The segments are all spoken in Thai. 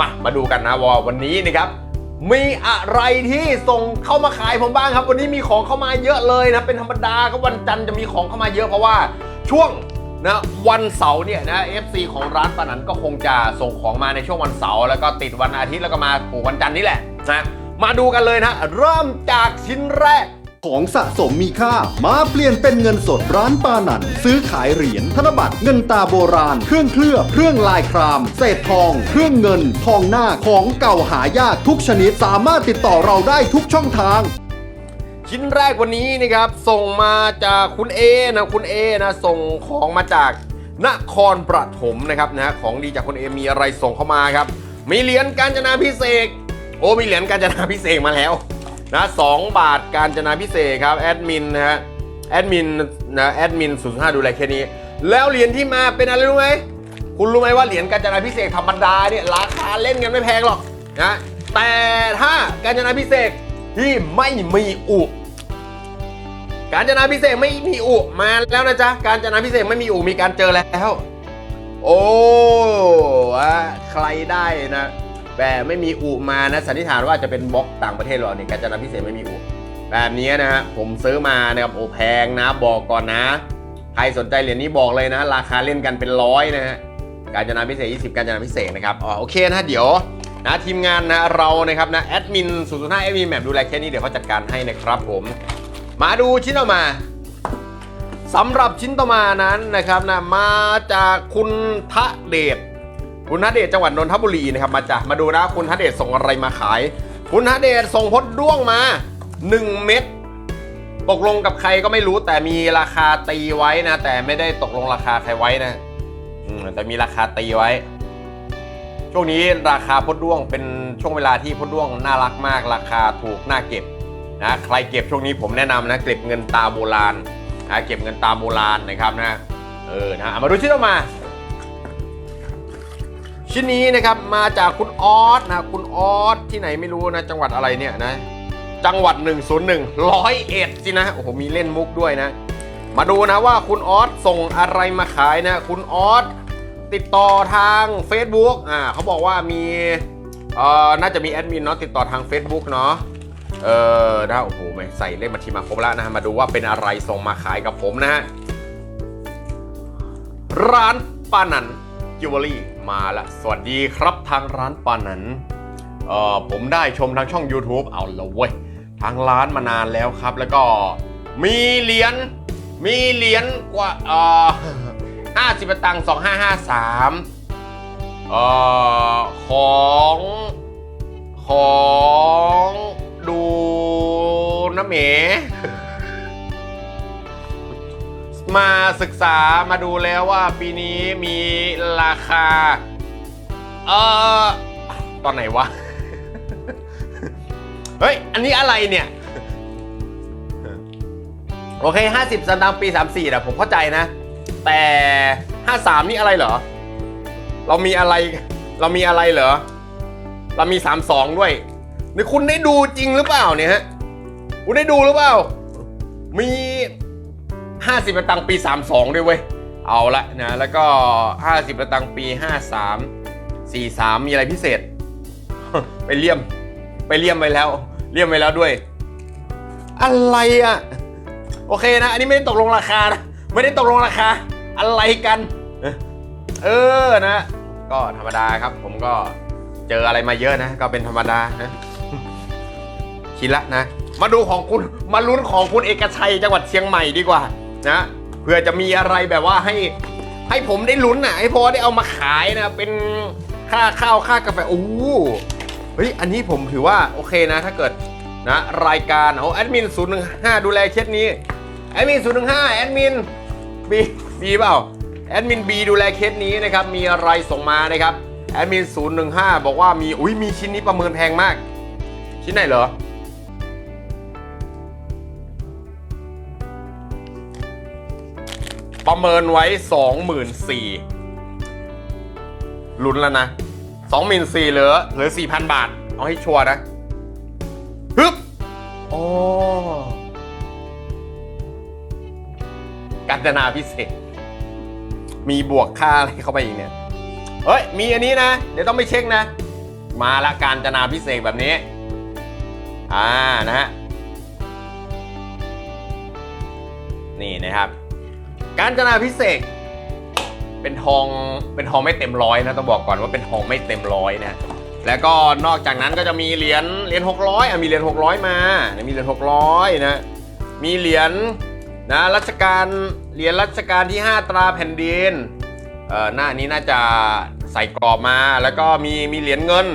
มามาดูกันนะว่าวันนี้นะครับมีอะไรที่ส่งเข้ามาขายผมบ้างครับ วันนี้มีของเข้ามาเยอะเลยนะเป็นธรรมดาก็วันจันทร์จะมีของเข้ามาเยอะเพราะว่าช่วงนะวันเสาร์เนี่ยนะ FC ของร้านปานันก็คงจะส่งของมาในช่วงวันเสาร์แล้วก็ติดวันอาทิตย์แล้วก็มาผูกวันจันทร์นี่แหละนะมาดูกันเลยนะ เริ่มจากชิ้นแรก ของสะสมมีค่า มาเปลี่ยนเป็นเงินสดร้านปานัน ซื้อขายเหรียญธนบัตรเงินตาโบราณ เครื่องเคลือบเครื่องลายคราม เศษทอง เครื่องเงิน ทองหน้าของเก่าหายากทุกชนิด สามารถติดต่อเราได้ทุกช่องทาง ชิ้นแรกวันนี้นะครับ ส่งมาจากคุณเอนะคุณเอนะส่งของมาจากนครปฐมนะครับนะของดีจากคุณเอมีอะไรส่งเข้ามาครับ มีเหรียญกาญจนาพิเศษกโอ้มีเหรียญกาญจนาพิเศษกมาแล้ว นะสองบาทกาญจนาพิเศษครับแอดมินนะฮะแอดมินนะแอดมินศูนย์ห้าดูแลแค่นี้ แล้วเหรียญที่มาเป็นอะไรรู้ไหมคุณรู้ไหมว่าเหรียญกาญจนาพิเศษธรรมดาเนี่ยราคาเล่นกันไม่แพงหรอกนะแต่ถ้ากาญจนาพิเศษที่ไม่มีอุการจนาพิเศษไม่มีอุมาแล้วนะจ๊ะการจนาพิเศษไม่มีอุมีการเจอแล้ว โอ้อะใครได้นะ แต่ไม่มีอุมานะสันนิษฐานว่าจะเป็นบล็อกต่างประเทศหรอเนี่ยการจนาพิเศษไม่มีอุแบบนี้นะฮะผมซื้อมานะครับโอ้แพงนะบอกก่อนนะ ใครสนใจเหรียญนี้บอกเลยนะ ราคาเล่นกันเป็นร้อยนะฮะการจนาพิเศษ 20 การจนาพิเศษนะครับอ๋อโอเคนะเดี๋ยวนะทีมงานนะเรานะครับนะแอดมิน005แอดมินแมปดูแลแค่นี้เดี๋ยวเขาจัดการให้นะครับผมมาดูชิ้นต่อมาสำหรับชิ้นต่อมานั้นนะครับนะมาจากคุณทะเดช คุณทะเดชจังหวัดนนทบุรีนะครับมาจากมาดูนะคุณทะเดชส่งอะไรมาขาย คุณทะเดชส่งพดด้วงมา 1 เม็ดตกลงกับใครก็ไม่รู้แต่มีราคาตีไว้นะ แต่ไม่ได้ตกลงราคาใครไว้นะแต่มีราคาตีไว้ ช่วงนี้ราคาพดด้วงเป็นช่วงเวลาที่พดด้วงน่ารักมาก ราคาถูกน่าเก็บนะใครเก็บช่วงนี้ผมแนะนำนะเก็บเงินตาโบราณนะเก็บเงินตาโบราณนะครับนะเออนะมาดูชิ้นต่อมา ชิ้นนี้นะครับมาจากคุณออสนะคุณออสที่ไหนไม่รู้นะจังหวัดอะไรเนี่ยนะ จังหวัด 101ร้อยเอ็ดสินะโอ้โหมีเล่นมุกด้วยนะ มาดูนะว่าคุณออสส่งอะไรมาขายนะ คุณออสติดต่อทาง Facebook อ่าเขาบอกว่ามีเอ่อน่าจะมีแอดมินเนาะติดต่อทาง Facebook เนาะเออนะโอ้โหไม่ใส่เลขบัญชีมาครบแล้วนะฮะมาดูว่าเป็นอะไรส่งมาขายกับผมนะฮะร้านปานันจิวเวลรี่ มาละ สวัสดีครับทางร้านปานันเออผมได้ชมทางช่อง YouTube เอาละเว้ย ทางร้านมานานแล้วครับ แล้วก็มีเหรียญมีเหรียญกว่าเอ่อห้าสิบตังค์สองห้าห้าสามเอ่อของของดูนะเหม มาศึกษามาดูแล้วว่าปีนี้มีราคา เอ่อตอนไหนวะ เฮ้ย อันนี้อะไรเนี่ย โอเค 50สตางค์ปี 34นะผมเข้าใจนะ แต่ 53 นี่อะไรเหรอ เรามีอะไร เรามีอะไรเหรอ เรามี 32 ด้วยนี่คุณได้ดูจริงหรือเปล่าเนี่ยฮะ คุณได้ดูหรือเปล่า มี 50ตังปี 32 ด้วยเว้ย เอาละนะ แล้วก็ 50ตังปี 53 43 มีอะไรพิเศษ ไปเลี่ยม ไปเลี่ยมไปแล้ว เลี่ยมไปแล้วด้วย อะไรอะ โอเคนะ อันนี้ไม่ได้ตกลงราคานะ ไม่ได้ตกลงราคา อะไรกัน เออนะ ก็ธรรมดาครับ ผมก็เจออะไรมาเยอะนะ ก็เป็นธรรมดานะคิดละนะ มาดูของคุณ มาลุ้นของคุณเอกชัยจังหวัดเชียงใหม่ดีกว่า นะเพื่อจะมีอะไรแบบว่าให้ให้ผมได้ลุ้นน่ะให้พอได้เอามาขายนะเป็นค่าข้าวค่ากาแฟโอ้เฮ้ยอันนี้ผมถือว่าโอเคนะถ้าเกิดนะรายการเอาแอดมิน015ดูแลเคสนี้แอดมิน015แอดมินบีบีเปล่าแอดมินบีดูแลเคสนี้นะครับมีอะไรส่งมานะครับแอดมิน015บอกว่ามีอุ้ยมีชิ้นนี้ประเมินแพงมาก ชิ้นไหนเหรอ ประเมินไว้สองหมื่นสี่ลุ้นแล้วนะสองหมื่นสี่เหลือเหลือสี่พันบาท เอาให้ชัวร์นะฮึบโอ้การจนาพิเศษ มีบวกค่าอะไรเข้าไปอีกเนี่ย เฮ้ย มีอันนี้นะ เดี๋ยวต้องไปเช็คนะ มาละการจนาพิเศษแบบนี้ อ่า นะฮะ การจนาพิเศษเป็นทองเป็นทองไม่เต็มร้อยนะต้องบอกก่อนว่าเป็นทองไม่เต็มร้อยนะแล้วก็นอกจากนั้นก็จะมีเหรียญเหรียญ600อะมีเหรียญ600 มาเนี่ยมีเหรียญ600นะมีเหรียญนะรัชกาลเหรียญรัชกาลที่ 5 ตราแผ่นดินเอ่อหน้านี้น่าจะใส่กรอบมาแล้วก็มีมีเหรียญเงิน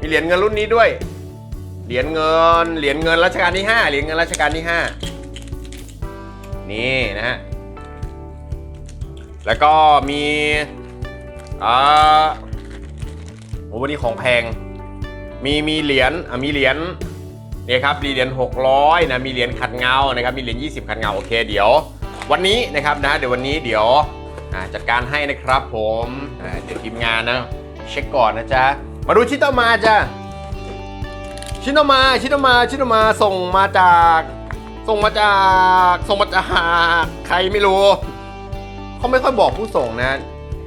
มีเหรียญเงินรุ่นนี้ด้วยเหรียญเงินเหรียญเงินรัชกาลที่ 5 เหรียญเงินรัชกาลที่ 5 นี่นะฮะ แล้วก็มีอ่าโอ้วันนี้ของแพง มีมีเหรียญอะมีเหรียญเนี่ยครับมีเหรียญ600นะมีเหรียญขัดเงานะครับมีเหรียญ20 ขัดเงาโอเคเดี๋ยว วันนี้นะครับนะเดี๋ยววันนี้เดี๋ยวอ่าจัดการให้นะครับผมอ่าเดี๋ยวทีมงานนะเช็คก่อนนะจ๊ะมาดูชิโตมาจ้ะชิโนมาชิโนมาชิโนมาส่งมาจาก ส่งมาจากส่งมาจากใครไม่รู้ เขาไม่ค่อยบอกผู้ส่งนะ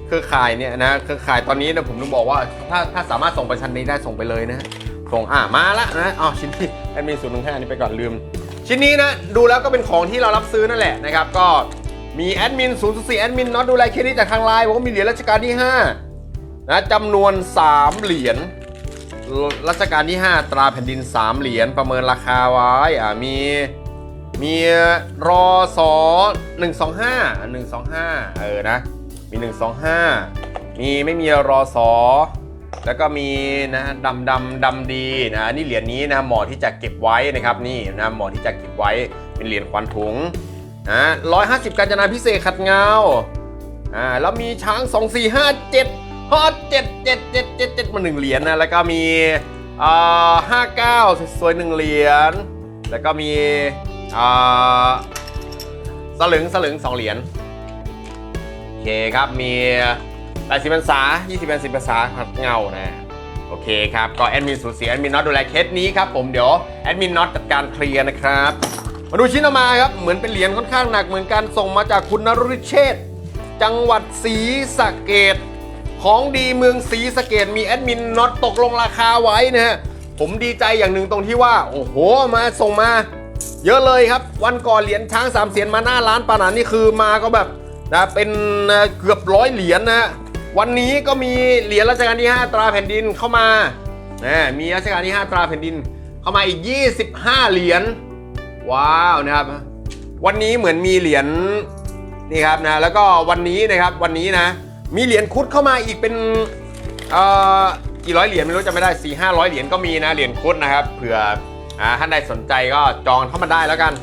เครือข่ายเนี่ยนะเครือข่ายตอนนี้นะผมต้องบอกว่า ถ้าถ้าสามารถส่งไปชั้นนี้ได้ส่งไปเลยนะส่งอ่ามาละนะอ๋อชิ้นที่แอดมินศูนย์หนึ่งห้านี้ไปก่อนลืม ชิ้นนี้นะดูแล้วก็เป็นของที่เรารับซื้อนั่นแหละนะครับก็มีแอดมินศูนย์สี่แอดมินน็อตดูแลเคสนี้จากทางไลน์บอกว่ามีเหรียญรัชกาลที่5นะจำนวน 3 เหรียญรัชกาลที่ 5 ตราแผ่นดิน 3 เหรียญประเมินราคาไว้อ่ามี มีรอสอ125 125เออนะ มี125มีไม่มีรอสอแล้วก็มีนะดำดำดำดีนะนี่เหรียญนี้นะหมอที่จะเก็บไว้นะครับนี่นะหมอที่จะเก็บไว้เป็นเหรียญควันถุงนะ150การจนาพิเศษขัดเงาอ่าแล้วมีช้าง2 4 5 7ฮอตเจ็ดเจ็ดเจ็ดเจ็ดเจ็ดมาหนึ่งเหรียญนะแล้วก็มีอ่าห้าเก้าสวยๆหนึ่งเหรียญแล้วก็มี อ่าสลึงสลึงสองเหรียญโอเคครับมีแปดสิบพรรษายี่สิบแปดสิบพรรษาขัดเงานะโอเคครับก็แอดมินสูญเสียแอดมินน็อตดูแลเคสนี้ครับผมเดี๋ยวแอดมินน็อตจัดการเคลียร์นะครับมาดูชิ้นต่อมาครับเหมือนเป็นเหรียญค่อนข้างหนักเหมือนกันส่งมาจากคุณนรุเชษจังหวัดศรีสะเกดของดีเมืองศรีสะเกดมีแอดมินน็อตตกลงราคาไว้นะฮะผมดีใจอย่างหนึ่งตรงที่ว่า โอ้โหมาส่งมา เยอะเลยครับ วันก่อนเหรียญช้างสามเสียนมาหน้าร้านปานานี่คือมาก็แบบนะเป็นเกือบร้อยเหรียญนะวันนี้ก็มีเหรียญรัชกาลที่ 5 ตราแผ่นดินเข้ามานะมีรัชกาลที่ 5 ตราแผ่นดิน เข้ามาอีก 25 เหรียญว้าวนะครับ วันนี้เหมือนมีเหรียญนี่ครับนะแล้วก็วันนี้นะครับวันนี้นะ มีเหรียญคุดเข้ามาอีกเป็นเอ่อกี่ร้อยเหรียญไม่รู้จะไม่ได้4 5 0 0เหรียญก็มีนะเหรียญคุดนะครับเผื่อ อ่าท่านใดสนใจก็จองเข้ามาได้แล้วกัน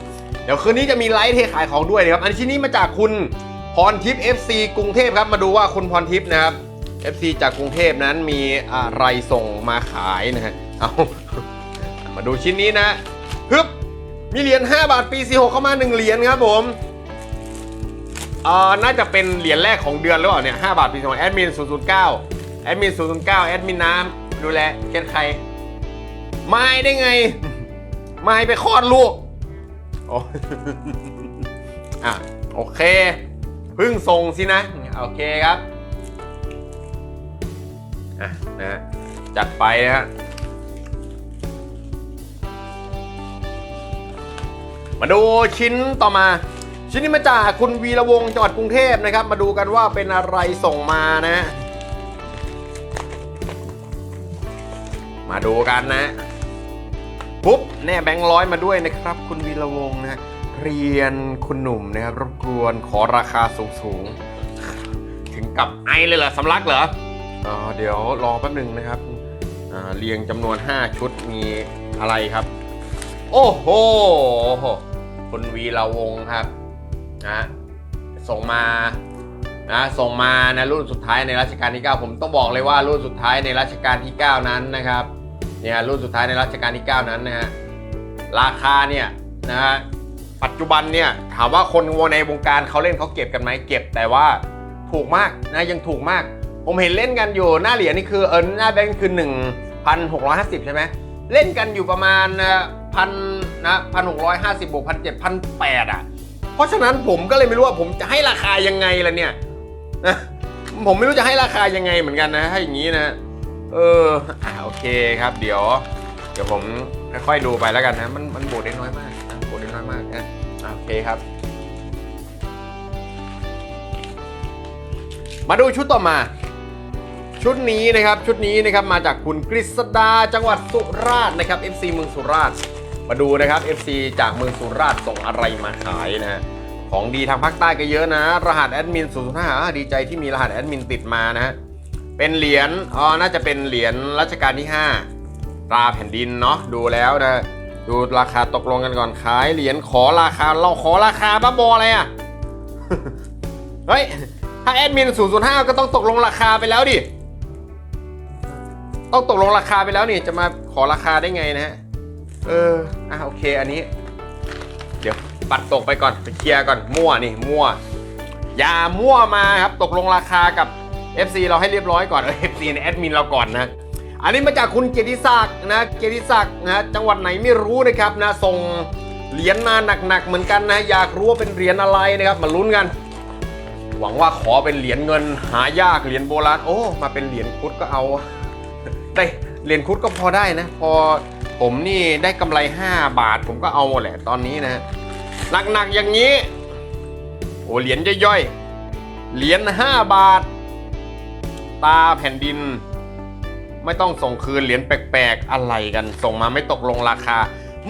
เดี๋ยวคืนนี้จะมีไลฟ์เทขายของด้วยนะครับ อันชิ้นนี้มาจากคุณพรทิพย์ FC กรุงเทพครับ มาดูว่าคุณพรทิพย์นะครับ FC จากกรุงเทพนั้นมีอะไรส่งมาขายนะฮะ เอา มาดูชิ้นนี้นะฮึบ มีเหรียญ5บาทปี46เข้ามา1เหรียญครับผมเอ่อน่าจะเป็นเหรียญแรกของเดือนหรือเปล่าเนี่ย5บาทปีสองแอดมิน009แอดมิน009แอดมินน้ำดูแลเกนใคร ไม่ได้ไง ไม่ไปคลอดลูกโอ้อะโอเค พึ่งส่งสินะ โอเคครับ อะนะฮะจัดไปนะฮะมาดูชิ้นต่อมา ชิ้นนี้มาจากคุณวีระวงจังหวัดกรุงเทพนะครับ มาดูกันว่าเป็นอะไรส่งมานะ มาดูกันนะ ปุ๊บแน่แบงค์ร้อยมาด้วยนะครับ คุณวีระวงนะเรียนคุณหนุ่มนะครับรบกวนขอราคาสูงสูงถึงกับไอเลยเหรอสำลักเหรออ๋อเดี๋ยวรอแป๊บหนึงนะครับเรียงจำนวน 5 ชุดมีอะไรครับ โอ้โหคุณวีระวงครับนะส่งมานะส่งมานะรุ่นสุดท้ายในรัชกาลที่ 9 ผมต้องบอกเลยว่ารุ่นสุดท้ายในรัชกาลที่ 9 นั้นนะครับ เนี่ยรุ่นสุดท้ายในรัชกาลที่ 9 นั้นนะฮะราคาเนี่ยนะฮะปัจจุบันเนี่ยถามว่าคนในวงการเขาเล่นเขาเก็บกันไหมเก็บแต่ว่าถูกมากนะยังถูกมาก ผมเห็นเล่นกันอยู่หน้าเหรียญนี่คือเออหน้าแบงค์คือ 1,650 ใช่ไหมเล่นกันอยู่ประมาณพันนะพันหกร้อยห้าสิบบวกพันเจ็ดพันแปดอะ เพราะฉะนั้นผมก็เลยไม่รู้ว่าผมจะให้ราคายังไงล่ะเนี่ยนะผมไม่รู้จะให้ราคายังไงเหมือนกันนะถ้าอย่างนี้นะ เอออะโอเคครับ เดี๋ยว เดี๋ยวผมค่อยๆดูไปแล้วกันนะ มันมันบวกได้น้อยมากนะบวกได้น้อยมากนะโอเคครับ มาดูชุดต่อมา ชุดนี้นะครับ ชุดนี้นะครับ มาจากคุณกฤษดาจังหวัดสุราษฎร์นะครับ FC เมืองสุราษฎร์ มาดูนะครับ FC จากเมืองสุราษฎร์ส่งอะไรมาขายนะฮะของดีทางภาคใต้ก็เยอะนะ รหัสแอดมิน005ดีใจที่มีรหัสแอดมินติดมานะฮะ เป็นเหรียญอ๋อน่าจะเป็นเหรียญรัชกาลที่ 5 ตราแผ่นดินเนาะดูแล้วนะ ดูราคาตกลงกันก่อนขายเหรียญขอราคาเราขอราคาบ้าบออะไรอะเฮ้ยถ้าแอดมิน 005 ก็ต้องตกลงราคาไปแล้วดิ ต้องตกลงราคาไปแล้วนี่ จะมาขอราคาได้ไงนะฮะ เออ อะโอเค อันนี้ เดี๋ยวปัดตกไปก่อน ไปเคลียร์ก่อน มั่วนี่ มั่ว อย่ามั่วมาครับ ตกลงราคากับ FC เราให้เรียบร้อยก่อนเออ FC ในแอดมินเราก่อนนะ อันนี้มาจากคุณเกียรติศักดิ์นะ เกียรติศักดิ์นะจังหวัดไหนไม่รู้นะครับนะส่งเหรียญมาหนักๆเหมือนกันนะ อยากรู้ว่าเป็นเหรียญอะไรนะครับมาลุ้นกัน หวังว่าขอเป็นเหรียญเงินหายากเหรียญโบราณโอ้มาเป็นเหรียญคุดก็เอาได้เหรียญคุดก็พอได้นะ พอผมนี่ได้กำไร 5 บาท ผมก็เอาหมดแหละตอนนี้นะหนักๆอย่างนี้โอ้เหรียญย่อยๆเหรียญ5บาท ตาแผ่นดิน ไม่ต้องส่งคืนเหรียญแปลกๆอะไรกัน ส่งมาไม่ตกลงราคา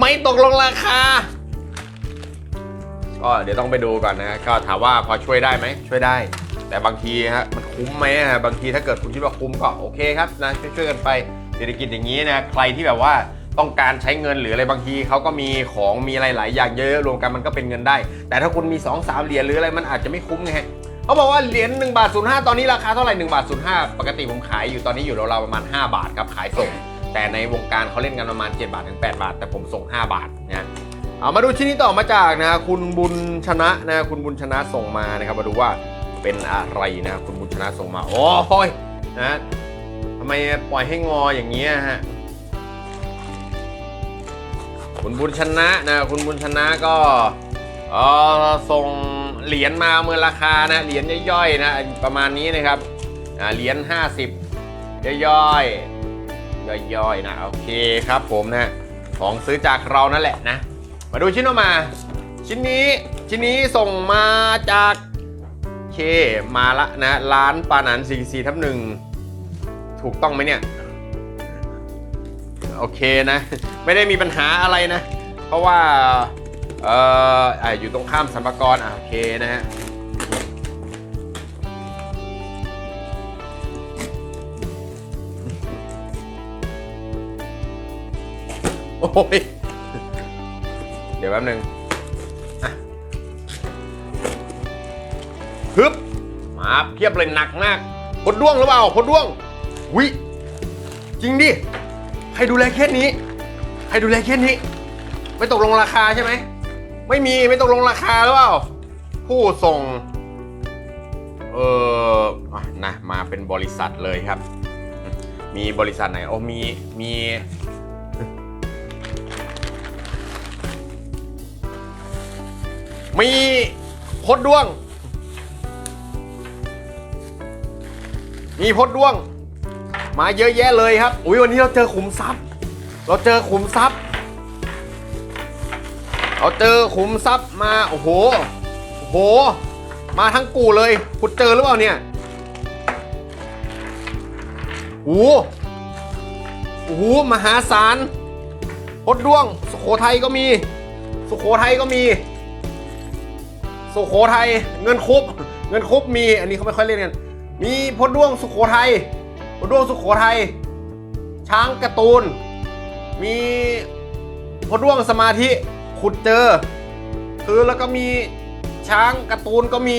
ไม่ตกลงราคาก็เดี๋ยวต้องไปดูก่อนนะก็ถามว่าพอช่วยได้ไหมช่วยได้ แต่บางทีฮะมันคุ้มไหมฮะบางทีถ้าเกิดคุณคิดว่าคุ้มก็โอเคครับนะช่วยๆกันไปเศรษฐกิจอย่างนี้นะใครที่แบบว่าต้องการใช้เงินหรืออะไรบางทีเขาก็มีของมีอะไรหลายอย่างเยอะรวมกันมันก็เป็นเงินได้ แต่ถ้าคุณมี2อสามเหรียญหรืออะไรมันอาจจะไม่คุ้มไงฮะ เขาบอกว่าเหรียญ1บาท05 ตอนนี้ราคาเท่าไหร่1บาท05 ปกติผมขายอยู่ตอนนี้อยู่ราวๆประมาณ 5 บาทครับขายส่ง แต่ในวงการเขาเล่นกันประมาณ 7 บาทถึง 8 บาท แต่ผมส่ง 5 บาทนะเอามาดูชิ้นนี้ต่อมาจากนะคุณบุญชนะนะคุณบุญชนะส่งมานะครับมาดูว่าเป็นอะไรนะคุณบุญชนะส่งมาโอ้ยนะทำไมปล่อยให้งออย่างเงี้ยฮะคุณบุญชนะนะคุณบุญชนะก็เออส่ง เหรียญมาเมื่อราคานะเหรียญย่อยๆนะประมาณนี้นะครับเหรียญ50 ย่อยๆย่อยๆนะโอเคครับผมนะของซื้อจากเรานั่นแหละนะ มาดูชิ้นต่อมา ชิ้นนี้ชิ้นนี้ส่งมาจากเคมาละนะร้านปานัน44ทับหนึ่งถูกต้องไหมเนี่ยโอเคนะ ไม่ได้มีปัญหาอะไรนะ เพราะว่า เอ่ออะอยู่ตรงข้ามสัมภากรอะโอเคนะฮะโอ้ย เดี๋ยวแป๊บหนึงอะฮึบ มาเพียบเลยหนักมากพดด้วงหรือเปล่าพดด้วง วิจริงดิ ใครดูแลเคสนี้ ใครดูแลเคสนี้ ไม่ตกลงราคาใช่ไหม ไม่มีไม่ตกลงราคาหรือเปล่า ผู้ส่ง เออนะมาเป็นบริษัทเลยครับ มีบริษัทไหน โอ้มี มี มีพดด้วง มีพดด้วง มาเยอะแยะเลยครับ อุ้ยวันนี้เราเจอขุมทรัพย์ เราเจอขุมทรัพย์ เราเจอขุมทรัพย์มาโอ้โหโอ้โห มาทั้งกูเลยคุณเจอหรือเปล่าเนี่ยโอ้โหโอ้โหมหาศาลพดด้วง สุโขทัยก็มี สุโขทัยก็มี สุโขทัยเงินคุบเงินคุบมี อันนี้เขาไม่ค่อยเล่นกัน มีพดด้วงสุโขทัยพดด้วงสุโขทัยช้างการ์ตูน มีพดด้วงสมาธิ ขุดเจอ คือแล้วก็มีช้างการ์ตูนก็มี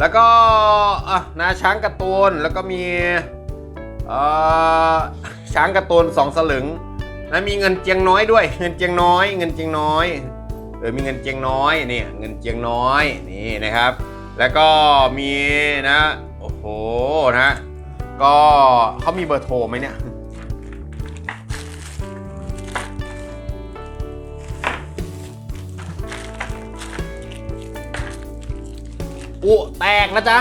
แล้วก็อะนะช้างการ์ตูนแล้วก็มีอ่อช้างการ์ตูนสองสลึงนะมีเงินเจียงน้อยด้วย เงินเจียงน้อย เงินเจียงน้อยเออมีเงินเจียงน้อยนี่เงินเจียงน้อยนี่นะครับ แล้วก็มีนะโอ้โหนะก็เขามีเบอร์โทรไหมเนี่ย อุแตกนะจ๊ะ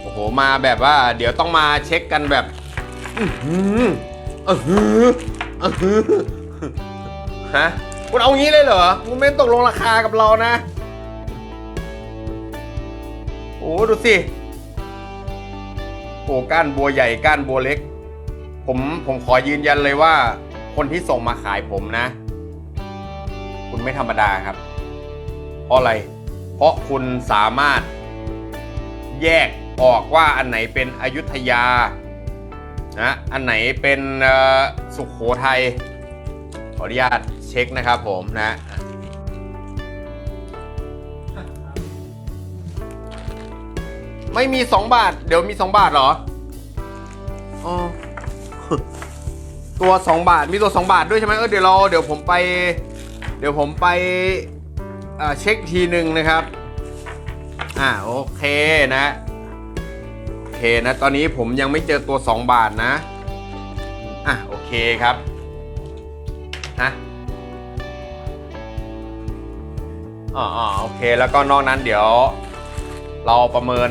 โอ้โห มาแบบว่า เดี๋ยวต้องมาเช็คกันแบบ อื้อหืออื้อหืออื้อหือฮะ คุณเอางี้เลยเหรอ คุณไม่ตกลงราคากับเรานะ โอ้ดูสิ โอ้ก้านบัวใหญ่ก้านบัวเล็ก ผมผมขอยืนยันเลยว่า คนที่ส่งมาขายผมนะ คุณไม่ธรรมดาครับ เพราะอะไร เพราะคุณสามารถ แยกออกว่าอันไหนเป็นอยุธยานะอันไหนเป็นสุขโขทัยขออนุญาตเช็คนะครับผมนะไม่มี2บาท เดี๋ยวมี2บาทเหรออ๋อตัว2บาทมีตัว2บาทด้วยใช่ไหมเออเดี๋ยวเราเดี๋ยวผมไป เดี๋ยวผมไปเช็คทีหนึ่งนะครับ อ่าโอเคนะโอเคนะ ตอนนี้ผมยังไม่เจอตัว 2 บาทนะ อะโอเคครับ ฮะอ๋ออ๋อโอเคแล้วก็นอกนั้นเดี๋ยว เราประเมิน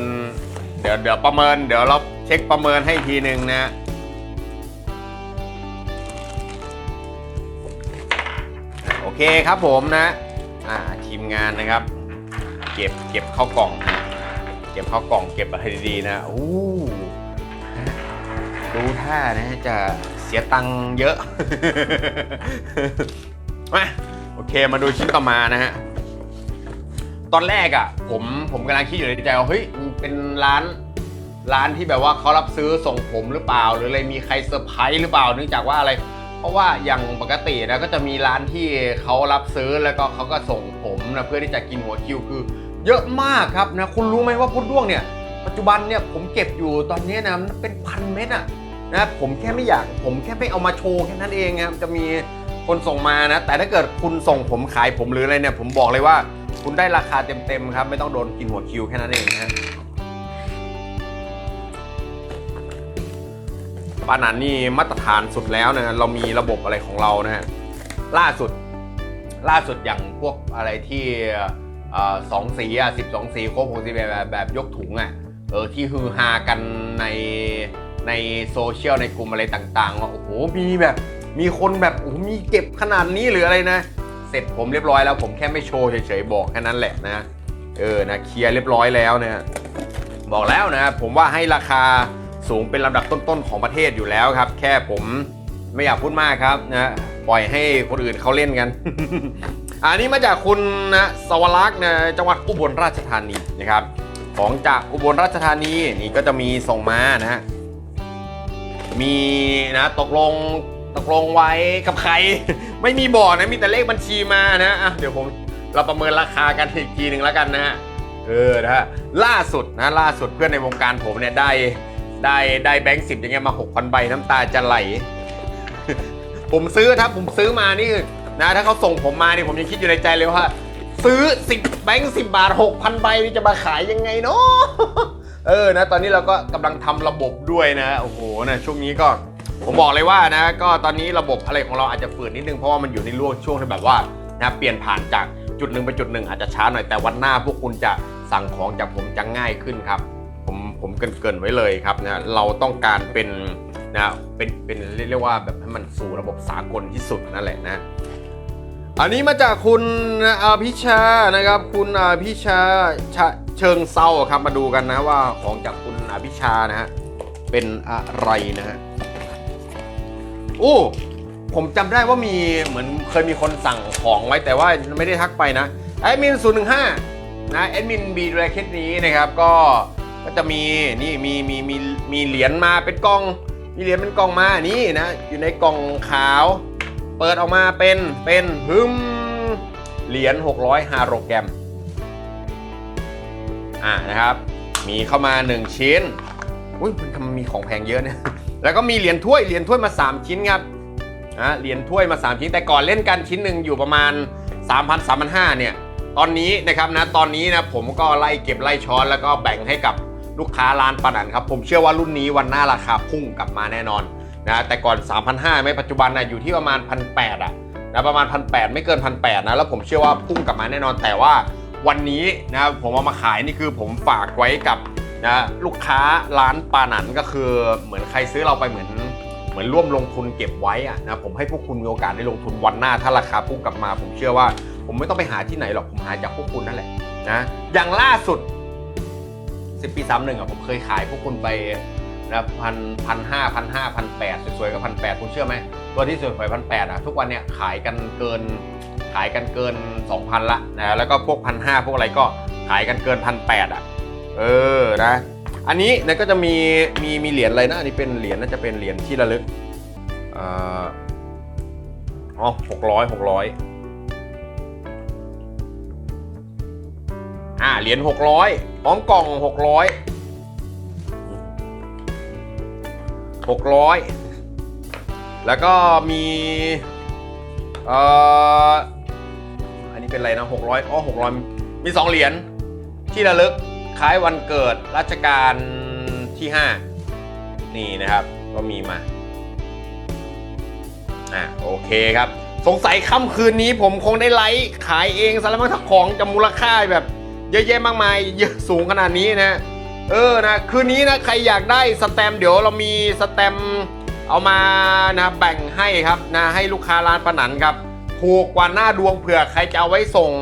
เดี๋ยวเดี๋ยวประเมิน เดี๋ยวเราเช็คประเมินให้อีกทีหนึ่งนะโอเคครับผมนะ อ่าทีมงานนะครับ เก็บเก็บเข้ากล่อง เก็บเข้ากล่องเก็บอะไรดีๆนะอู้ดูท่านะจะเสียตังค์เยอะมาโอเคมาดูชิ้นต่อมานะฮะตอนแรกอะ่ะ ผมผมกำลังคิดอยู่ในใจว่าเฮ้ยเป็นร้านร้านที่แบบว่าเขารับซื้อส่งผมหรือเปล่า หรืออะไรมีใครเซอร์ไพรส์หรือเปล่าเนื่องจากว่าอะไร เพราะว่าอย่างปกตินะก็จะมีร้านที่เขารับซื้อแล้วก็เขาก็ส่งผมนะเพื่อที่จะกินหัวคิวคือ เยอะมากครับนะคุณรู้ไหมว่าพุดด้วงเนี่ยปัจจุบันเนี่ยผมเก็บอยู่ตอนนี้นะมันเป็นพันเม็ดอะนะผมแค่ไม่อยากผมแค่ไม่เอามาโชว์แค่นั้นเองครับจะมีคนส่งมานะ แต่ถ้าเกิดคุณส่งผมขายผมหรืออะไรเนี่ย ผมบอกเลยว่าคุณได้ราคาเต็มๆครับ ไม่ต้องโดนกินหัวคิวแค่นั้นเองนะปานันนี่มาตรฐานสุดแล้วนะเรามีระบบอะไรของเรานะฮะล่าสุด ล่าสุดอย่างพวกอะไรที่ สองสีอะสิบสองสีครบหกสิบแบบแบบแบบยกถุงอะเออที่ฮือฮากันในในโซเชียลในกลุ่มอะไรต่างๆว่าโอ้โหมีแบบ มีคนแบบโอ้โหมีเก็บขนาดนี้หรืออะไรนะ เสร็จผมเรียบร้อยแล้วผมแค่ไม่โชว์เฉยๆบอกแค่นั้นแหละนะเออนะเคลียร์เรียบร้อยแล้วนะบอกแล้วนะผมว่าให้ราคาสูงเป็นลำดับต้นๆของประเทศอยู่แล้วครับ แค่ผมไม่อยากพูดมากครับนะปล่อยให้คนอื่นเขาเล่นกัน อันนี้มาจากคุณนะสวรักษ์นะจังหวัดอุบลราชธานีนะครับ ของจากอุบลราชธานีนี่ก็จะมีส่งมานะฮะมีนะตกลงตกลงไว้กับใคร ไม่มีบอกนะมีแต่เลขบัญชีมานะอะเดี๋ยวผมเราประเมินราคากันอีกทีหนึ่งแล้วกันนะฮะเออนะฮะล่าสุดนะล่าสุดเพื่อนในวงการผมเนี่ยได้ได้ได้แบงค์สิบอย่างเงี้ยมา6,000ใบน้ำตาจะไหล ผมซื้อครับผมซื้อมานี่ นะถ้าเขาส่งผมมานี่ผมยังคิดอยู่ในใจเลยว่า ซื้อ 10 แบงค์สิบาท 6,000ใบนี่จะมาขายยังไงเนาะเออนะตอนนี้เราก็กำลังทำระบบด้วยนะโอ้โหนะช่วงนี้ก็ผมบอกเลยว่านะ ก็ตอนนี้ระบบอะไรของเราอาจจะฝืนนิดนึงเพราะว่ามันอยู่ในร่วงช่วงที่แบบว่านะเปลี่ยนผ่านจากจุดหนึ่งไปจุดหนึ่งอาจจะช้าหน่อยแต่วันหน้าพวกคุณจะสั่งของจากผมจะง่ายขึ้นครับ ผมผมเกรินไว้เลยครับนะเราต้องการเป็นนะเป็นเป็นเรียกว่าแบบให้มันสู่ระบบสากลที่สุดนั่นแหละนะ อันนี้มาจากคุณอาพิชานะครับ คุณอาพิชาชเชิงเซาครับมาดูกันนะว่าของจากคุณอาพิชานะฮะเป็นอะไรนะฮะโอ้ผมจำได้ว่ามีเหมือนเคยมีคนสั่งของไว้แต่ว่าไม่ได้ทักไปนะแอดมิน015นะแอดมินบีดูแลเคสนี้นะครับก็ก็จะมีนี่มีมีมีมีเหรียญมาเป็นกล่อง มีเหรียญเป็นกล่องมานี่นะอยู่ในกล่องขาว เปิดออกมาเป็นเป็นฮึมเหรียญ600ฮาโรแกรมอ่านะครับ มีเข้ามา 1 ชิ้นอุ้ยมันทำมีของแพงเยอะเนี่ยแล้วก็มีเหรียญถ้วยเหรียญถ้วยมา 3 ชิ้นครับอ่าเหรียญถ้วยมา 3 ชิ้นแต่ก่อนเล่นกันชิ้นหนึ่งอยู่ประมาณ 3,000 3,500เนี่ยตอนนี้นะครับนะตอนนี้นะผมก็ไล่เก็บไล่ช้อนแล้วก็แบ่งให้กับลูกค้าร้านปานันครับ ผมเชื่อว่ารุ่นนี้วันหน้าราคาพุ่งกลับมาแน่นอน นะแต่ก่อน 3,500ไม่ปัจจุบันนะอยู่ที่ประมาณ 1,800อะนะประมาณ 1,800 ไม่เกิน 1,800นะแล้วผมเชื่อว่าพุ่งกลับมาแน่นอนแต่ว่าวันนี้นะผมเอามาขายนี่คือผมฝากไว้กับนะลูกค้าร้านปาหนันก็คือเหมือนใครซื้อเราไปเหมือนเหมือนร่วมลงทุนเก็บไว้อะนะผมให้พวกคุณมีโอกาสได้ลงทุนวันหน้าถ้าราคาพุ่งกลับมา ผมเชื่อว่า ผมไม่ต้องไปหาที่ไหนหรอกผมหาจากพวกคุณนั่นแหละนะอย่างล่าสุด 10 ปีสามหนึ่งอะผมเคยขายพวกคุณไป นะพันพันห้าพันห้าพันแปดสวยๆกับพันแปดคุณเชื่อไหมตัวที่สวยๆพันแปดอะทุกวันเนี้ยขายกันเกินขายกันเกิน 2,000 ละนะแล้วก็พวกพันห้าพวกอะไรก็ขายกันเกินพันแปดอะเออนะ อันนี้เนี่ยก็จะมีมีมีเหรียญอะไรนะอันนี้เป็นเหรียญน่าจะเป็นเหรียญที่ระลึกเอ่ออ๋อหกร้อยหกร้อยอ่าเหรียญหกร้อยพร้อมกล่องหกร้อย หกร้อยแล้วก็มีเอ่ออันนี้เป็นอะไรนะหกร้อยอ๋อหกร้อยมีสองเหรียญที่ระลึกคล้ายวันเกิดรัชกาลที่ห้านี่นะครับ ก็มีมา อะโอเคครับ สงสัยค่ำคืนนี้ผมคงได้ไลฟ์ขายเองสารพัดทั้งของจะมูลค่าแบบเยอะแยะมากมาย เยอะสูงขนาดนี้นะ เออนะคืนนี้นะใครอยากได้สแตมเดี๋ยวเรามีสแตมเอามานะแบ่งให้ครับนะให้ลูกค้าร้านปนันครับถูกกว่าหน้าดวงเผื่อใครจะเอาไว้ส่ง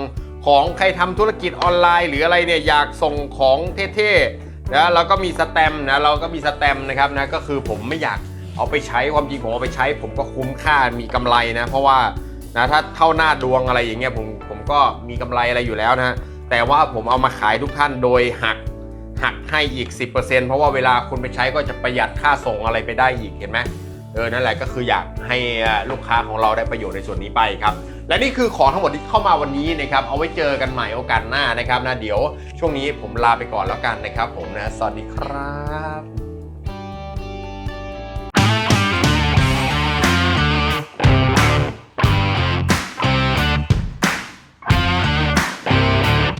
ของใครทำธุรกิจออนไลน์ หรืออะไรเนี่ยอยากส่งของเท่ๆนะเราก็มีสแตมนะเราก็มีสแตมนะครับนะก็คือผมไม่อยากเอาไปใช้ความจริงผมเอาไปใช้ ผมก็คุ้มค่ามีกำไรนะ เพราะว่านะถ้าเท่าหน้าดวงอะไรอย่างเงี้ยผมผมก็มีกำไรอะไรอยู่แล้วนะแต่ว่าผมเอามาขายทุกท่านโดยหัก หักให้อีก 10%เพราะว่าเวลาคุณไปใช้ก็จะประหยัดค่าส่งอะไรไปได้อีกเห็นไหมเออนั่นแหละก็คืออยากให้ลูกค้าของเราได้ประโยชน์ในส่วนนี้ไปครับและนี่คือของทั้งหมดที่เข้ามาวันนี้นะครับเอาไว้เจอกันใหม่โอกาสหน้านะครับนะเดี๋ยวช่วงนี้ผมลาไปก่อนแล้วกันนะครับ ผมนะสวัสดีครับ